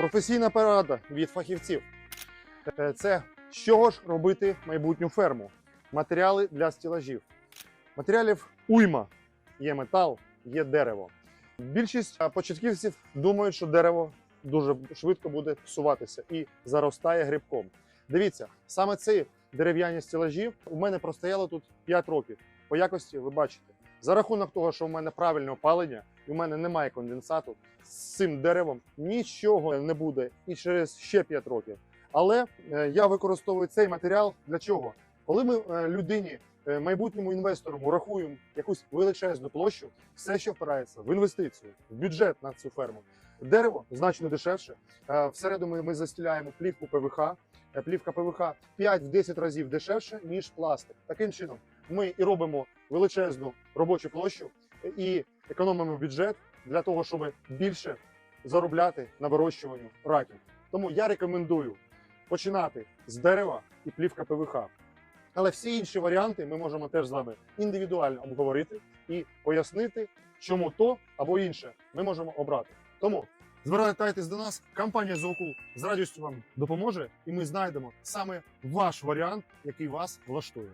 Професійна порада від фахівців. Е, Це з чого ж робити майбутню ферму? Матеріали для стілажів. Матеріалів уйма. Є метал, є дерево. Більшість е, початківців думають, що дерево дуже швидко буде псуватися і заростає грибком. Дивіться, саме ці дерев'яні стілажі у мене простояло тут 5 років. По якості ви бачите. За рахунок того, що у мене правильне опалення, у мене немає конденсату, з цим деревом нічого не буде і через ще 5 років. Але е, я використовую цей матеріал для чого? Коли ми е, людині, е, майбутньому інвестору рахуємо якусь величезну площу, все, що впирається в інвестицію, в бюджет на цю ферму. Дерево значно дешевше. Всередину ми застіляємо плівку ПВХ. Плівка ПВХ 5-10 разів дешевше, ніж пластик. Таким чином, ми і робимо величезну робочу площу і економимо бюджет для того, щоб більше заробляти на вирощуванні раків. Тому я рекомендую починати з дерева і плівка ПВХ. Але всі інші варіанти ми можемо теж з вами індивідуально обговорити і пояснити, чому то або інше ми можемо обрати. Тому звертайтесь до нас, компанія Зоокул з радістю вам допоможе, і ми знайдемо саме ваш варіант, який вас влаштує.